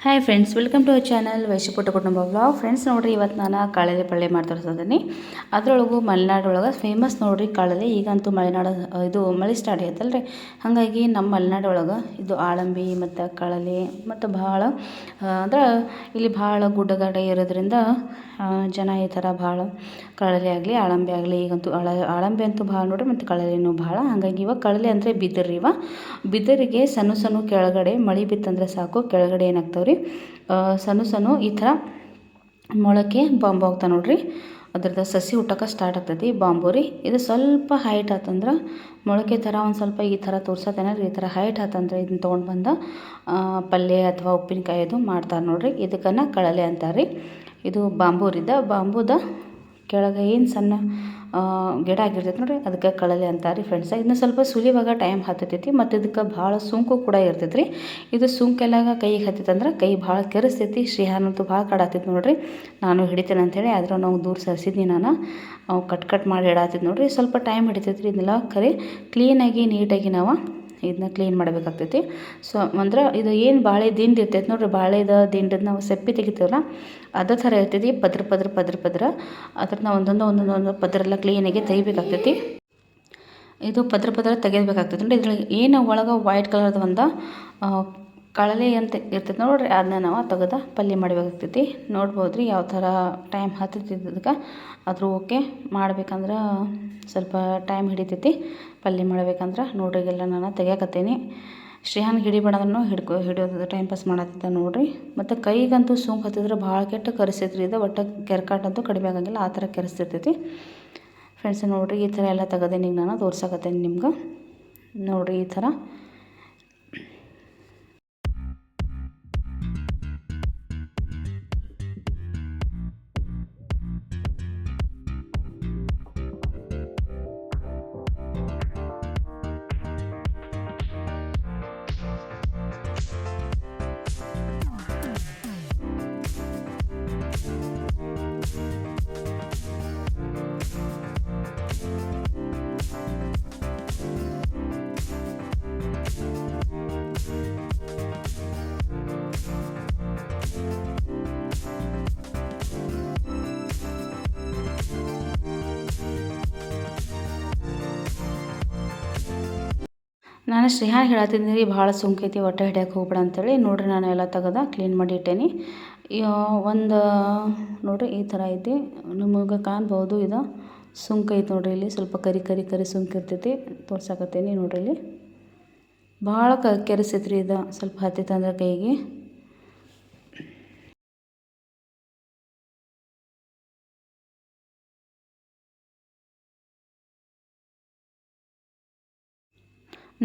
Hi friends welcome to our channel ವೈಶಪುಟ್ಟ ಕುಟುಂಬ blog friends ನೋಡಿರಿ ಇವತ್ತು ನಾನು ಕಾಳಲೆ ಪಳ್ಳೆ ಮಾಡ್ತಿರ್ತೀನಿ ಅದರೊಳಗು ಮಲೆನಾಡೊಳಗೆ ಫೇಮಸ್ ನೋಡ್ರಿ ಕಾಳಲೆ. ಈಗಂತೂ ಮಲೆನಾಡು ಇದು ಮಳೆ ಸ್ಟಾರ್ಟ್ ಆಯ್ತಲ್ಲ ರೀ ಹಾಗಾಗಿ ನಮ್ಮ ಮಲೆನಾಡೊಳಗೆ ಇದು ಆಳಂಬಿ ಮತ್ತು ಕಳಲೆ ಮತ್ತು ಭಾಳ ಅಂದ್ರೆ ಇಲ್ಲಿ ಭಾಳ ಗುಡ್ಡಗಾಡ ಇರೋದ್ರಿಂದ ಜನ ಈ ಥರ ಭಾಳ ಕಳಲೆ ಆಗಲಿ, ಆಳಂಬಿ ಆಗಲಿ, ಈಗಂತೂ ಆಳ, ಆಳಂಬಿ ಅಂತೂ ಭಾಳ ನೋಡ್ರಿ ಮತ್ತು ಕಳಲೆನೂ ಭಾಳ. ಹಾಗಾಗಿ ಇವಾಗ ಕಳಲೆ ಅಂದರೆ ಬಿದಿರು ಇವ. ಬಿದ್ದರಿಗೆ ಸಣ್ಣ ಸಣ್ಣ ಕೆಳಗಡೆ ಮಳೆ ಬಿತ್ತಂದ್ರೆ ಸಾಕು. ಕೆಳಗಡೆ ಏನಾಗ್ತಾವೆ ರೀ ಸಣ್ಣ ಸಣ್ಣ ಈ ಥರ ಮೊಳಕೆ ಬಾಂಬು ಆಗ್ತಾವೆ ನೋಡ್ರಿ. ಅದ್ರದ್ದು ಸಸಿ ಹುಟ್ಟಕ್ಕೆ ಸ್ಟಾರ್ಟ್ ಆಗ್ತೈತಿ ಬಾಂಬು ರೀ. ಇದು ಸ್ವಲ್ಪ ಹೈಟ್ ಆತಂದ್ರೆ ಮೊಳಕೆ ಥರ ಒಂದು ಸ್ವಲ್ಪ ಈ ಥರ ತೋರ್ಸತ್ತೇನೆ ಈ ಥರ ಹೈಟ್ ಆತಂದ್ರೆ ಇದನ್ನ ತೊಗೊಂಡು ಬಂದು ಪಲ್ಯ ಅಥವಾ ಉಪ್ಪಿನಕಾಯಿ ಅದು ಮಾಡ್ತಾರೆ ನೋಡ್ರಿ. ಇದಕ್ಕನ್ನು ಕಳಲೆ ಅಂತಾರೆ ರೀ ಇದು ಬಾಂಬೂರಿದ ಬಾಂಬುದ ಕೆಳಗೆ ಏನು ಸಣ್ಣ ಗಿಡ ಆಗಿರ್ತೈತೆ ನೋಡಿರಿ, ಅದಕ್ಕೆ ಕಳಲೆ ಅಂತಾರೆ ರೀ ಫ್ರೆಂಡ್ಸ ಸ್ವಲ್ಪ ಸುಲಿವಾಗ ಟೈಮ್ ಹತ್ತತೈತಿ, ಮತ್ತು ಇದಕ್ಕೆ ಭಾಳ ಸುಂಕು ಕೂಡ ಇರ್ತೈತೆ ರೀ ಇದು ಸುಂಕೆಲ್ಲ ಕೈಗೆ ಹತ್ತಿತ್ತಂದ್ರೆ ಕೈ ಭಾಳ ಕೆರೆಸ್ತೈತಿ ಶ್ರೀಹಾನಂತೂ ಭಾಳ ಕಾಡಾತೈತಿ ನೋಡಿರಿ. ನಾನು ಹಿಡಿತೇನೆ ಅಂಥೇಳಿ ಆದರೂ ನಾವು ದೂರ ಸರಿಸಿದ್ನಿ ನಾನು. ಕಟ್ ಕಟ್ ಮಾಡಿ ಇಡಾತಿದ್ದು ನೋಡಿರಿ. ಸ್ವಲ್ಪ ಟೈಮ್ ಹಿಡಿತೈತೆ ರೀ ಇದನ್ನೆಲ್ಲ ಕರೆ ಕ್ಲೀನಾಗಿ ನೀಟಾಗಿ ನಾವು ಇದನ್ನ ಕ್ಲೀನ್ ಮಾಡಬೇಕಾಗ್ತೈತಿ. ಸೊ ಅಂದ್ರೆ ಇದು ಏನು ಬಾಳೆ ದಿಂಡು ಇರ್ತೈತೆ ನೋಡಿರಿ, ಬಾಳೆದ ದಿಂಡದ ನಾವು ಸೆಪ್ಪಿ ತೆಗಿತೀವಲ್ಲ, ಅದೇ ಥರ ಇರ್ತೈತಿ, ಪದ್ರ ಪದ್ರ ಪದ್ರ ಪದ್ರ. ಅದ್ರನ್ನ ಒಂದೊಂದು ಒಂದೊಂದು ಒಂದು ಪದ್ರ ಎಲ್ಲ ಕ್ಲೀನಾಗಿ ತೆಗಿಬೇಕಾಗ್ತೈತಿ. ಇದು ಪದ್ರ ಪದ್ರ ತೆಗಿಬೇಕಾಗ್ತೈತಿ ನೋಡಿ ಇದ್ರಲ್ಲಿ ಏನು ಒಳಗೆ ವೈಟ್ ಕಲರ್ದು ಒಂದು ಕಳಲೆ ಅಂತ ಇರ್ತೈತೆ ನೋಡ್ರಿ ಅದನ್ನ ನಾವು ತೆಗೆದು ಪಲ್ಯ ಮಾಡಬೇಕಾಗ್ತೈತಿ. ನೋಡ್ಬೋದು ರೀ ಯಾವ ಥರ ಟೈಮ್ ಹತ್ತತಿದ್ದಕ್ಕೆ ಅದ್ರ ಓಕೆ ಮಾಡ್ಬೇಕಂದ್ರೆ ಸ್ವಲ್ಪ ಟೈಮ್ ಹಿಡಿತೈತಿ. ಪಲ್ಯ ಮಾಡ್ಬೇಕಂದ್ರೆ ನೋಡ್ರಿ ಎಲ್ಲ ನಾನು ತೆಗಿಯಕತ್ತೀನಿ. ಶ್ರೀಹಾನ್ ಹಿಡಿಬೇಡದನ್ನು ಹಿಡ್ಕೊ, ಹಿಡಿಯೋದು ಟೈಮ್ ಪಾಸ್ ಮಾಡತ್ತಿದ್ದ ನೋಡ್ರಿ. ಮತ್ತು ಕೈಗಂತೂ ಸೋಂಕು ಹತ್ತಿದ್ರೆ ಭಾಳ ಕೆಟ್ಟ ಕರೆಸೈತ್ರಿ ಇದು. ಒಟ್ಟು ಕೆರ್ಕಾಟಂತೂ ಕಡಿಮೆ ಆಗಂಗಿಲ್ಲ, ಆ ಥರ ಕೆರೆಸ್ತಿರ್ತೈತಿ ಫ್ರೆಂಡ್ಸ್ ನೋಡಿರಿ, ಈ ಥರ ಎಲ್ಲ ತೆಗದೇನಿ ಈಗ ನಾನು, ತೋರ್ಸಕತ್ತೇನೆ ನಿಮ್ಗೆ. ನೋಡಿರಿ, ಈ ಥರ. ನಾನು ಶ್ರೀಹಾನ್ ಹೇಳತ್ತಿದ್ದೀನಿ ರೀ, ಭಾಳ ಸುಂಕೈತಿ ಹೊಟ್ಟೆ ಹಿಡಿಯಕ್ಕೆ ಹೋಗ್ಬೇಡ ಅಂತೇಳಿ. ನೋಡಿರಿ ನಾನು ಎಲ್ಲ ತೆಗೆದ ಕ್ಲೀನ್ ಮಾಡಿ ಇಟ್ಟೇನಿ. ಒಂದು, ನೋಡಿರಿ ಈ ಥರ ಐತಿ. ನಿಮಗೆ ಕಾಣ್ಬೋದು ಇದು. ಸುಂಕ ಐತೆ ನೋಡಿರಿ ಇಲ್ಲಿ, ಸ್ವಲ್ಪ ಕರಿ ಕರಿ ಕರಿ ಸುಂಕ ಇರ್ತೈತಿ. ತೋರ್ಸಕತ್ತೀನಿ ನೋಡಿರಿ ಇಲ್ಲಿ. ಭಾಳ ಕ, ಕೆರೆಸೈತ್ರಿ ಇದು, ಸ್ವಲ್ಪ ಹತ್ತಿತ್ತಂದ್ರೆ ಕೈಗೆ.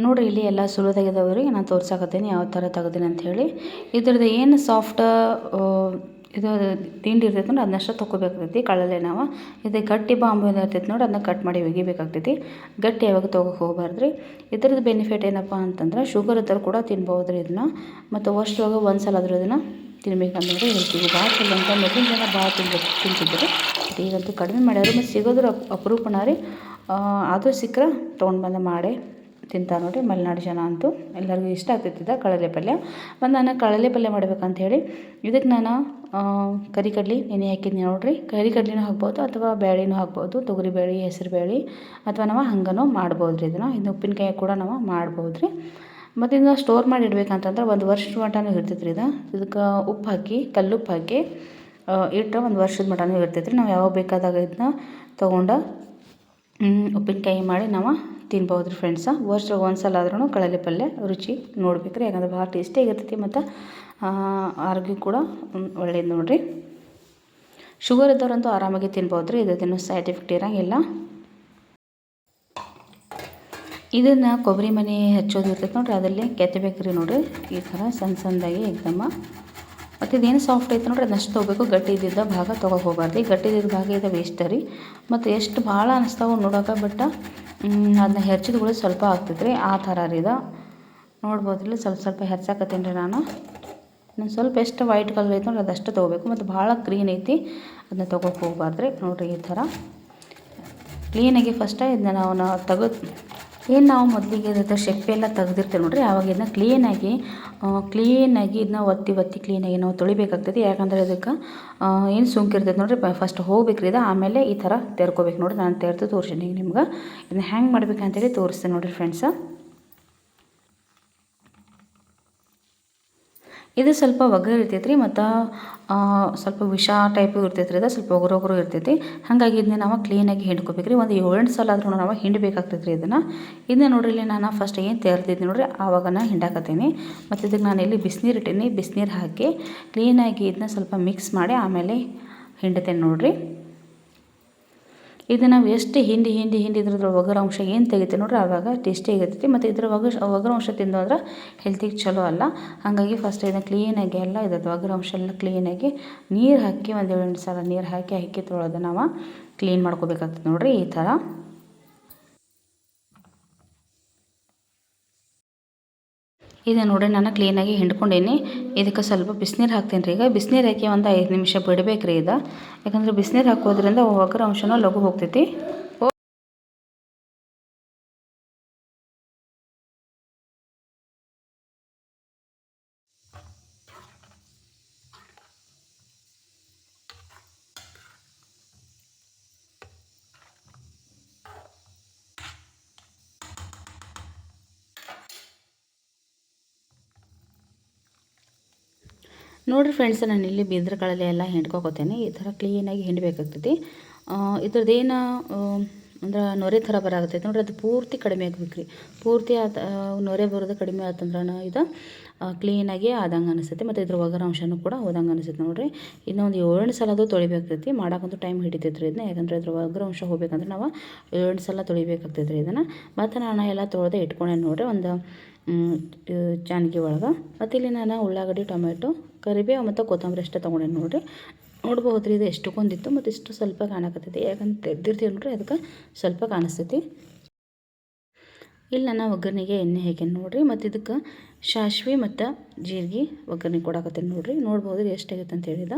ನೋಡಿರಿ ಇಲ್ಲಿ ಎಲ್ಲ ಸುಲಿದಾಗಿದ್ದಾವೆ ರೀ ನಾನು ತೋರ್ಸಕತ್ತೀನಿ, ಯಾವ ಥರ ತೆಗ್ದೀನಿ ಅಂಥೇಳಿ ಇದ್ರದ್ದು ಏನು ಸಾಫ್ಟ್ ಇದು ತಿಂಡಿ ಇರ್ತೈತೆ ನೋಡಿ ಅದನ್ನಷ್ಟು ತೊಗೋಬೇಕಾಗ್ತೈತಿ ಕಳಲೆ ನಾವು. ಇದು ಗಟ್ಟಿ ಬಾಂಬು ಇರ್ತೈತೆ ನೋಡಿ ಅದನ್ನ ಕಟ್ ಮಾಡಿ ಒಗಿಬೇಕಾಗ್ತೈತಿ. ಗಟ್ಟಿ ಯಾವಾಗ ತೊಗೋಕೆ ಹೋಗಬಾರ್ದು ರೀ ಇದ್ರದ್ದು ಬೆನಿಫಿಟ್ ಏನಪ್ಪ ಅಂತಂದ್ರೆ ಶುಗರ್ ಇದ್ದರೂ ಕೂಡ ತಿನ್ಬೋದು ರೀ ಇದನ್ನ. ಮತ್ತು ವರ್ಷವಾಗ ಒಂದು ಸಲ ಆದರೂ ಇದನ್ನು ತಿನ್ಬೇಕಂದ್ರೆ ಹೇಳ್ತೀವಿ. ಭಾಳ ಚಲೋ ಅಂತ ಜನ ಭಾಳ ತಿನ್ಬೇಕು ತಿಂತಿದ್ರು ಈಗಂತೂ ಕಡಿಮೆ ಮಾಡ್ಯಾರ ಮತ್ತು ಸಿಗೋದ್ರ ಅಪರೂಪನ ರೀ. ಆದರೂ ಸಿಕ್ಕರೆ ತೊಗೊಂಡು ಬಂದು ಮಾಡಿ. ತಿಂತಾರೆ ನೋಡಿರಿ, ಮಲೆನಾಡು ಜನ ಅಂತೂ ಎಲ್ಲರಿಗೂ ಇಷ್ಟ ಆಗ್ತಿದ್ದ ಕಡಲೆ ಪಲ್ಯ. ಮತ್ತು ನಾನು ಕಡಲೆ ಪಲ್ಯ ಮಾಡ್ಬೇಕಂತ ಹೇಳಿ ಇದಕ್ಕೆ ನಾನು ಕರಿ ಕಡ್ಲಿ ನೆನೆ ಹಾಕಿದ್ನಿ ನೋಡಿರಿ. ಕರಿ ಕಡ್ಲಿನೂ ಹಾಕ್ಬೋದು ಅಥವಾ ಬೇಳೆನೂ ಹಾಕ್ಬೋದು, ತೊಗರಿ ಬೇಳೆ ಹೆಸರು ಬೇಳೆ ಅಥವಾ ನಾವು ಹಂಗನೂ ಮಾಡ್ಬೋದು ರೀ ಇದನ್ನು. ಇದು ಉಪ್ಪಿನಕಾಯಿ ಕೂಡ ನಾವು ಮಾಡ್ಬೋದು ರೀ ಮತ್ತು ಇದನ್ನು ಸ್ಟೋರ್ ಮಾಡಿ ಇಡ್ಬೇಕಂತಂದ್ರೆ ಒಂದು ವರ್ಷದ ಮಟನೂ ಇರ್ತೈತೆ ರೀ ಇದು. ಇದಕ್ಕೆ ಉಪ್ಪು ಹಾಕಿ, ಕಲ್ಲುಪ್ಪು ಹಾಕಿ ಇಟ್ಟರೆ ಒಂದು ವರ್ಷದ ಮಟನೂ ಇರ್ತೈತೆ ರೀ ನಾವು ಯಾವಾಗ ಬೇಕಾದಾಗ ಇದನ್ನ ತೊಗೊಂಡು ಉಪ್ಪಿನಕಾಯಿ ಮಾಡಿ ನಾವು ತಿನ್ಬೋದು ರೀ ಫ್ರೆಂಡ್ಸ ವರ್ಷದಾಗ ಒಂದು ಸಲ ಆದ್ರೂ ಕಡಲೆ ಪಲ್ಯ ರುಚಿ ನೋಡ್ಬೇಕು ರೀ ಯಾಕಂದ್ರೆ ಭಾಳ ಟೇಸ್ಟಿಯಾಗಿರ್ತೈತಿ ಮತ್ತು ಆರೋಗ್ಯ ಕೂಡ ಒಳ್ಳೇದು ನೋಡಿರಿ. ಶುಗರ್ ಇದ್ದವ್ರಂತೂ ಆರಾಮಾಗಿ ತಿನ್ಬೋದು ರೀ ಇದೇನು ಸೈಡ್ ಎಫೆಕ್ಟ್ ಇರೋಂಗಿಲ್ಲ. ಇದನ್ನು ಕೊಬ್ಬರಿ ಮನೆ ಹಚ್ಚೋದು ಇರ್ತೈತೆ ನೋಡಿರಿ, ಅದರಲ್ಲಿ ಕೆತ್ತಬೇಕು ರೀ ನೋಡಿರಿ, ಈ ಥರ ಸಣ್ಣ ಸಣ್ಣದಾಗಿ ಎಕ್ದಮ್ಮ ಮತ್ತು ಇದೇನು ಸಾಫ್ಟ್ ಐತೆ ನೋಡಿರಿ ಅದನ್ನಷ್ಟು ತೊಗೋಬೇಕು. ಗಟ್ಟಿ ಇದ್ದಿದ್ದ ಭಾಗ ತೊಗೋಕೆ ಈ ಗಟ್ಟಿ ಇದ್ದಿದ್ದ ಭಾಗ ಇದೆ ವೇಸ್ಟ್ ರೀ. ಮತ್ತು ಎಷ್ಟು ಭಾಳ ಅನಿಸ್ತಾವೆ ನೋಡೋಕೆ ಬಟ್ ಅದನ್ನ ಹೆಚ್ಚಿದ ಸ್ವಲ್ಪ ಆಗ್ತೈತೆ ರೀ ಆ ಥರ ರೀ ಇದು. ಸ್ವಲ್ಪ ಸ್ವಲ್ಪ ಹೆಚ್ಚಾಕತ್ತೀನಿ ರೀ ನಾನು. ಇನ್ನೊಂದು ಸ್ವಲ್ಪ ಎಷ್ಟು ವೈಟ್ ಕಲರ್ ಐತೆ ನೋಡಿ ಅದಷ್ಟು ತೊಗೋಬೇಕು. ಮತ್ತು ಭಾಳ ಕ್ಲೀನ್ ಐತಿ, ಅದನ್ನ ತೊಗೋಕೆ ಹೋಗ್ಬಾರ್ದು ರೀ. ನೋಡಿರಿ ಈ ಥರ. ಕ್ಲೀನಾಗಿ ಫಸ್ಟ ಇದನ್ನ ನಾವು ತೆಗೆದು ಏನು ನಾವು ಮೊದಲಿಗೆ ಇರುತ್ತೆ ಶೆಪ್ಪೆ ಎಲ್ಲ ತೆಗ್ದಿರ್ತೀವಿ ನೋಡಿರಿ ಆವಾಗ ಇದನ್ನ ಕ್ಲೀನಾಗಿ ಕ್ಲೀನಾಗಿ ಇದನ್ನ ಒತ್ತಿ ಒತ್ತಿ ಕ್ಲೀನಾಗಿ ನಾವು ತೊಳಿಬೇಕಾಗ್ತದೆ. ಯಾಕಂದರೆ ಅದಕ್ಕೆ ಏನು ಸುಂಕಿರ್ತೈತೆ ನೋಡಿರಿ ಫಸ್ಟ್ ಹೋಗ್ಬೇಕ್ರಿ ಇದು, ಆಮೇಲೆ ಈ ಥರ ತೆರ್ಕೋಬೇಕು ನೋಡಿರಿ. ನಾನು ತೆರೆದು ತೋರಿಸಿದ್ದೀನಿ ನಿಮ್ಗೆ. ಇದನ್ನ ಹ್ಯಾಂಗೆ ಮಾಡ್ಬೇಕಂತೇಳಿ ತೋರಿಸ್ತೀನಿ ನೋಡಿರಿ ಫ್ರೆಂಡ್ಸ ಇದು ಸ್ವಲ್ಪ ಒಗ್ಗ ಇರ್ತೈತೆ ರೀ ಮತ್ತು ಸ್ವಲ್ಪ ವಿಷ ಟೈಪು ಇರ್ತೈತೆ ರೀ ಅದು, ಸ್ವಲ್ಪ ಒಗರು ಒಗರು ಇರ್ತೈತಿ. ಹಾಗಾಗಿ ಇದನ್ನ ನಾವು ಕ್ಲೀನಾಗಿ ಹಿಂಡ್ಕೋಬೇಕು ರೀ ಒಂದು ಏಳೆಂಟು ಸಲ ಆದ್ರೂ ನಾವು ಹಿಂಡಬೇಕಾಗ್ತೈತೆ ರೀ ಇದನ್ನು. ಇದನ್ನ ನೋಡ್ರಿ ಇಲ್ಲಿ ನಾನು ಫಸ್ಟ್ ಏನು ತೆರೆದಿದ್ದೆ ನೋಡಿರಿ, ಆವಾಗ ನಾನು ಹಿಂಡಾಕತ್ತೀನಿ. ಮತ್ತು ಇದಕ್ಕೆ ನಾನು ಇಲ್ಲಿ ಬಿಸಿನೀರು ಇಟ್ಟೀನಿ, ಬಿಸಿನೀರು ಹಾಕಿ ಕ್ಲೀನಾಗಿ ಇದನ್ನ ಸ್ವಲ್ಪ ಮಿಕ್ಸ್ ಮಾಡಿ ಆಮೇಲೆ ಹಿಂಡ್ತೇನೆ ನೋಡಿರಿ. ಇದು ನಾವು ಎಷ್ಟು ಹಿಂಡಿ ಹಿಂಡಿ ಹಿಂಡಿ ಇದ್ರದ್ದು ಒಗರ ಅಂಶ ಏನು ತೆಗಿತೀವಿ ನೋಡ್ರಿ ಆವಾಗ ಟೇಸ್ಟಿ ಆಗಿರ್ತೈತಿ. ಮತ್ತು ಇದ್ರ ಒಗ ಒಗರ ಅಂಶ ತಿಂದು ಅಂದ್ರೆ ಹೆಲ್ತಿಗೆ ಚಲೋ ಅಲ್ಲ. ಹಾಗಾಗಿ ಫಸ್ಟ್ ಇದನ್ನು ಕ್ಲೀನಾಗಿ ಎಲ್ಲ ಇದ್ರದ್ದು ಒಗರ ಅಂಶ ಎಲ್ಲ ಕ್ಲೀನಾಗಿ ನೀರು ಹಾಕಿ ಒಂದು ಏಳೆಂಟು ಸಲ ನೀರು ಹಾಕಿ ಹಾಕಿ ತೊಳೆದು ನಾವು ಕ್ಲೀನ್ ಮಾಡ್ಕೋಬೇಕಾಗ್ತದೆ ನೋಡಿರಿ ಈ ಥರ ಇದು ನೋಡಿ ನಾನು ಕ್ಲೀನಾಗಿ ಹಿಂಡ್ಕೊಂಡೇನಿ. ಇದಕ್ಕೆ ಸ್ವಲ್ಪ ಬಿಸಿನೀರು ಹಾಕ್ತೀನಿ ರೀ ಈಗ. ಬಿಸಿನೀರು ಹಾಕಿ ಒಂದು ಐದು ನಿಮಿಷ ಬಿಡಬೇಕ್ರಿ ಇದು. ಯಾಕಂದ್ರೆ ಬಿಸಿನೀರು ಹಾಕೋದ್ರಿಂದ ಒಗ್ಗರ ಅಂಶನೂ ಲಘು ಹೋಗ್ತೈತಿ. ನೋಡಿರಿ ಫ್ರೆಂಡ್ಸ್ ನಾನು ಇಲ್ಲಿ ಬೀದ್ರಗಳಲ್ಲಿ ಎಲ್ಲ ಹಿಂಡ್ಕೊಕೋತೇನೆ. ಈ ಥರ ಕ್ಲೀನಾಗಿ ಹಿಂಡಬೇಕಾಗ್ತೈತಿ. ಇದ್ರದ್ದೇನು ಅಂದ್ರೆ ನೊರೆ ಥರ ಬರಾಗತ್ತೈತೆ. ನೋಡ್ರಿ ಅದು ಪೂರ್ತಿ ಕಡಿಮೆ ಆಗ್ಬೇಕು ರೀ ಪೂರ್ತಿ ಆತ ನೊರೆ ಬರೋದು ಕಡಿಮೆ ಆತಂದ್ರೆ ಇದು ಕ್ಲೀನಾಗಿ ಆದಂಗೆ ಅನಿಸ್ತೈತಿ. ಮತ್ತು ಇದ್ರ ಒಗರ ಅಂಶನೂ ಕೂಡ ಹೋದಂಗೆ ಅನಿಸುತ್ತೆ ನೋಡಿರಿ. ಇನ್ನೊಂದು ಏಳು ಸಲ ಅದು ತೊಳಿಬೇಕಾಗ್ತೈತಿ. ಮಾಡೋಕ್ಕಂತೂ ಟೈಮ್ ಹಿಡಿತೈತೆ ರೀ ಇದನ್ನ ಯಾಕಂದರೆ ಇದ್ರ ಒಗರ ಅಂಶ ಹೋಗ್ಬೇಕಂದ್ರೆ ನಾವು ಏಳು ಸಲ ತೊಳಿಬೇಕಾಗ್ತೈತೆ ರೀ ಇದನ್ನು. ಮತ್ತು ನಾನು ಎಲ್ಲ ತೊಳೆದೇ ಇಟ್ಕೊಂಡೆ ನೋಡಿರಿ. ಒಂದು ಚಾನ್ಗಿ ಒಳಗೆ ಮತ್ತು ಇಲ್ಲಿ ನಾನು ಉಳ್ಳಾಗಡ್ಡಿ ಟೊಮೆಟೊ ಕರಿಬೇವು ಮತ್ತು ಕೊತ್ತಂಬರಿ ಅಷ್ಟೇ ತೊಗೊಂಡೆ ನೋಡಿರಿ ನೋಡ್ಬೋದು ರೀ ಇದು ಎಷ್ಟಕ್ಕೊಂದಿತ್ತು ಮತ್ತು ಇಷ್ಟು ಸ್ವಲ್ಪ ಕಾಣಕತ್ತೈತಿ ಯಾಕಂದ್ರೆ ತೆಗ್ದಿರ್ತೀವಿ ನೋಡ್ರಿ ಅದಕ್ಕೆ ಸ್ವಲ್ಪ ಕಾಣಿಸ್ತೈತಿ ಇಲ್ಲಿ ನಾನು ಒಗ್ಗರಣೆಗೆ ಎಣ್ಣೆ ಹಾಕೇನಿ ನೋಡಿರಿ ಮತ್ತು ಇದಕ್ಕೆ ಸಾಸ್ವೆ ಮತ್ತು ಜೀರಿಗೆ ಒಗ್ಗರಣೆ ಕೊಡಾಕತ್ತೇನೆ ನೋಡಿರಿ ನೋಡ್ಬೋದು ರೀ ಎಷ್ಟಾಗೈತೆ ಅಂತ ಹೇಳಿದ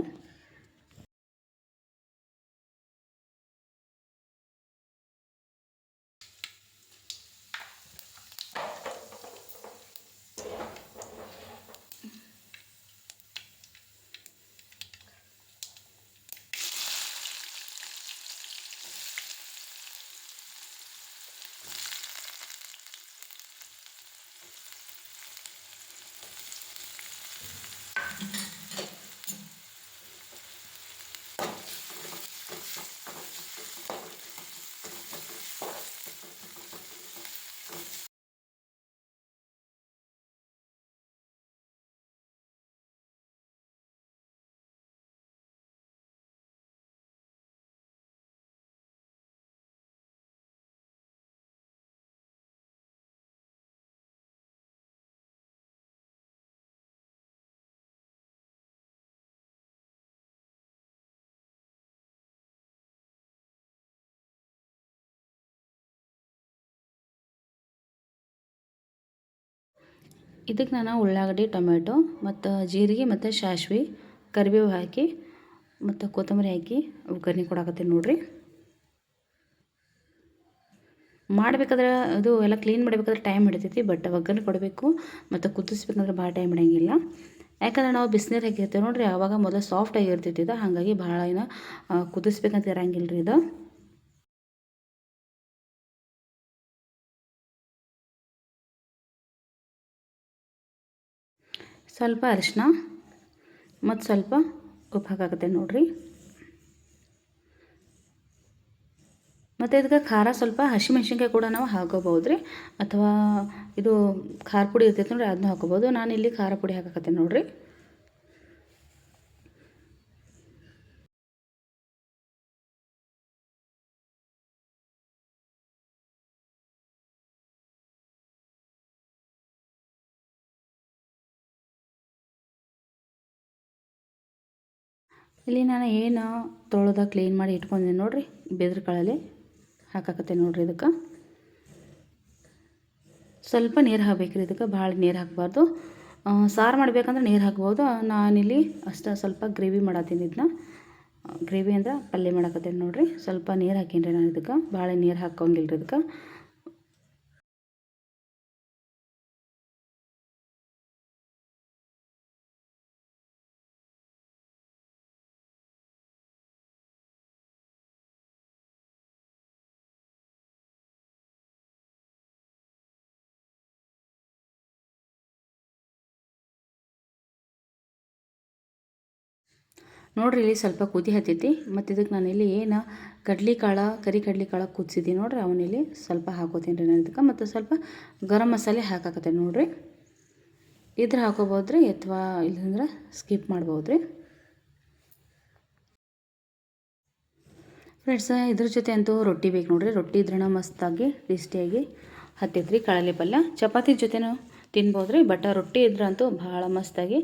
ಇದಕ್ಕೆ ನಾನು ಉಳ್ಳಾಗಡ್ಡಿ ಟೊಮೆಟೊ ಮತ್ತು ಜೀರಿಗೆ ಮತ್ತು ಸಾಸ್ವೆ ಕರಿಬೇವು ಹಾಕಿ ಮತ್ತು ಕೊತ್ತಂಬರಿ ಹಾಕಿ ಒಗ್ಗರಣೆ ಕೊಡಾಕತ್ತೀನಿ ನೋಡಿರಿ. ಮಾಡಬೇಕಾದ್ರೆ ಅದು ಎಲ್ಲ ಕ್ಲೀನ್ ಮಾಡಬೇಕಾದ್ರೆ ಟೈಮ್ ಹಿಡಿತೈತಿ ಬಟ್ ಒಗ್ಗರಣೆ ಕೊಡಬೇಕು ಮತ್ತು ಕುದಿಸ್ಬೇಕಂದ್ರೆ ಭಾಳ ಟೈಮ್ ಹಿಡಿಯಂಗಿಲ್ಲ. ಯಾಕಂದ್ರೆ ನಾವು ಬಿಸಿನೀರು ಹಾಕಿರ್ತೀವಿ ನೋಡಿರಿ ಆವಾಗ ಮೊದಲು ಸಾಫ್ಟ್ ಆಗಿರ್ತೈತಿ ಇದು ಹಾಗಾಗಿ ಭಾಳ ಏನು ಕುದಿಸ್ಬೇಕಂತ ಇರಂಗಿಲ್ಲ ರೀ ಇದು. ಸ್ವಲ್ಪ ಅರಿಶಿನ ಮತ್ತು ಸ್ವಲ್ಪ ಉಪ್ಪು ಹಾಕಾಕತ್ತೆ ನೋಡಿರಿ. ಮತ್ತು ಇದಕ್ಕೆ ಖಾರ ಸ್ವಲ್ಪ ಹಸಿಮೆಣ್ಸಿನ್ಕಾಯಿ ಕೂಡ ನಾವು ಹಾಕೋಬೋದು ರೀ ಅಥವಾ ಇದು ಖಾರ ಪುಡಿ ಇರ್ತೈತೆ ನೋಡಿರಿ ಅದನ್ನ ಹಾಕೋಬೋದು ನಾನು ಇಲ್ಲಿ ಖಾರ ಪುಡಿ ಹಾಕಾಕತ್ತೆ ನೋಡಿರಿ. ಇಲ್ಲಿ ನಾನು ಏನು ತೊಳೆದ ಕ್ಲೀನ್ ಮಾಡಿ ಇಟ್ಕೊಂಡಿದ್ದೀನಿ ನೋಡಿರಿ ಬೆದ್ರ ಕಾಳಲ್ಲಿ ಹಾಕಾಕತ್ತೆ ನೋಡಿರಿ ಇದಕ್ಕೆ. ಸ್ವಲ್ಪ ನೀರು ಹಾಕಬೇಕ್ರಿ ಇದಕ್ಕೆ, ಭಾಳ ನೀರು ಹಾಕಬಾರ್ದು. ಸಾರು ಮಾಡಬೇಕಂದ್ರೆ ನೀರು ಹಾಕ್ಬೋದು. ನಾನಿಲ್ಲಿ ಅಷ್ಟು ಸ್ವಲ್ಪ ಗ್ರೇವಿ ಮಾಡತ್ತೀನಿ ಇದನ್ನ ಗ್ರೇವಿ ಅಂದ್ರೆ ಪಲ್ಯ ಮಾಡಕತ್ತೇನೆ ನೋಡಿರಿ. ಸ್ವಲ್ಪ ನೀರು ಹಾಕೀನಿ ರೀ ನಾನು ಇದಕ್ಕೆ. ಭಾಳ ನೀರು ಹಾಕೋಂಗಿಲ್ಲ ರೀ ಇದಕ್ಕೆ. ನೋಡ್ರಿ ಇಲ್ಲಿ ಸ್ವಲ್ಪ ಕುದಿ ಹತ್ತೈತಿ, ಮತ್ತು ಇದಕ್ಕೆ ನಾನಿಲ್ಲಿ ಏನು ಕಡ್ಲಿ ಕಾಳು, ಕರಿ ಕಡ್ಲಿ ಕಾಳು ಕುದಿಸಿದ್ದೀನಿ ನೋಡ್ರಿ ಅವನಿಲ್ಲಿ ಸ್ವಲ್ಪ ಹಾಕೋತೀನಿ ರೀ ನಾನು ಇದಕ್ಕೆ, ಮತ್ತು ಸ್ವಲ್ಪ ಗರಂ ಮಸಾಲೆ ಹಾಕಾಕತ್ತೇನೆ ನೋಡ್ರಿ. ಇದ್ರ ಹಾಕೋಬೋದ್ರಿ ಅಥವಾ ಇಲ್ಲಂದ್ರೆ ಸ್ಕಿಪ್ ಮಾಡ್ಬೋದು ರೀ ಫ್ರೆಂಡ್ಸ್ ಇದ್ರ ಜೊತೆ ಅಂತೂ ರೊಟ್ಟಿ ಬೇಕು ನೋಡ್ರಿ, ರೊಟ್ಟಿ ಇದ್ರಣ ಮಸ್ತಾಗಿ ಟೇಸ್ಟಿಯಾಗಿ ಹತ್ತೈತ್ರಿ ಕಳಲೆ ಪಲ್ಯ. ಚಪಾತಿ ಜೊತೆನೂ ತಿನ್ಬೋದು ರೀ ಬಟ್ ರೊಟ್ಟಿ ಇದ್ರಂತೂ ಭಾಳ ಮಸ್ತಾಗಿ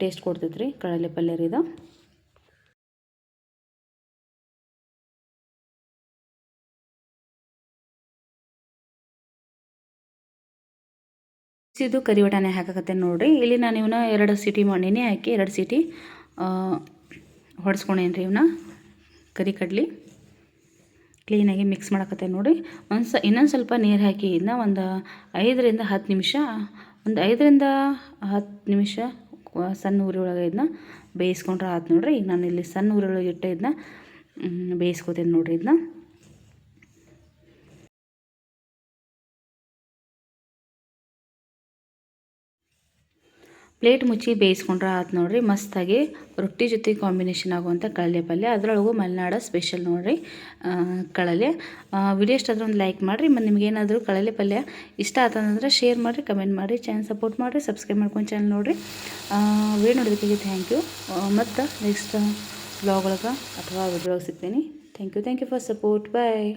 ಟೇಸ್ಟ್ ಕೊಡ್ತೈತೆ ರೀ ಕಡಲೆ ಪಲ್ಯ ರೀ ಇದು. ಇದು ಕರಿ ಬಟಾಣಿ ಹಾಕಕತ್ತೇನೆ ನೋಡಿರಿ. ಇಲ್ಲಿ ನಾನು ಇವನ್ನ ಎರಡು ಸೀಟಿ ಮಣ್ಣಿನೇ ಹಾಕಿ ಎರಡು ಸೀಟಿ ಹೊಡೆಸ್ಕೊಂಡೇನ್ರಿ ಇವನ್ನ ಕರಿ ಕಡ್ಲಿ ಕ್ಲೀನಾಗಿ ಮಿಕ್ಸ್ ಮಾಡಕತ್ತೆ ನೋಡಿ ಒಂದು ಸ ಇನ್ನೊಂದು ಸ್ವಲ್ಪ ನೀರು ಹಾಕಿ ಇದನ್ನ ಒಂದು ಐದರಿಂದ ಹತ್ತು ನಿಮಿಷ, ಒಂದು ಐದರಿಂದ ಹತ್ತು ನಿಮಿಷ ಸಣ್ಣ ಊರಿ ಒಳಗೆ ಇದನ್ನ ಬೇಯಿಸ್ಕೊಂಡ್ರೆ ಆಯ್ತು ನೋಡ್ರಿ. ಈಗ ನಾನು ಇಲ್ಲಿ ಸಣ್ಣ ಉರಿ ಒಳಗೆ ಇಟ್ಟು ಇದನ್ನ ಬೇಯಿಸ್ಕೊತೀನಿ ನೋಡ್ರಿ ಇದನ್ನ. ಪ್ಲೇಟ್ ಮುಚ್ಚಿ ಬೇಯಿಸ್ಕೊಂಡ್ರೆ ಆತು ನೋಡಿರಿ, ಮಸ್ತಾಗಿ ರೊಟ್ಟಿ ಜೊತೆ ಕಾಂಬಿನೇಷನ್ ಆಗುವಂಥ ಕಳಲೆ ಪಲ್ಯ. ಅದರೊಳಗು ಮಲೆನಾಡ ಸ್ಪೆಷಲ್ ನೋಡಿರಿ ಕಳಲೆ ವಿಡಿಯೋ ಇಷ್ಟ ಆದ್ರೆ ಒಂದು ಲೈಕ್ ಮಾಡಿರಿ, ಮತ್ತು ನಿಮಗೇನಾದರೂ ಕಳಲೆ ಪಲ್ಯ ಇಷ್ಟ ಆತಂದ್ರೆ ಶೇರ್ ಮಾಡಿರಿ ಕಮೆಂಟ್ ಮಾಡಿರಿ ಚಾನಲ್ ಸಪೋರ್ಟ್ ಮಾಡಿರಿ ಸಬ್ಸ್ಕ್ರೈಬ್ ಮಾಡ್ಕೊಂಡು ಚಾನಲ್ ನೋಡಿರಿ. ವಿಡಿಯೋ ನೋಡೋದಕ್ಕೆ ಥ್ಯಾಂಕ್ ಯು ಮತ್ತು ನೆಕ್ಸ್ಟ್ ಬ್ಲಾಗ್ ಒಳಗೆ ಅಥವಾ ವಿಡಿಯೋ ಸಿಗ್ತೀನಿ. Thank you thank you for support bye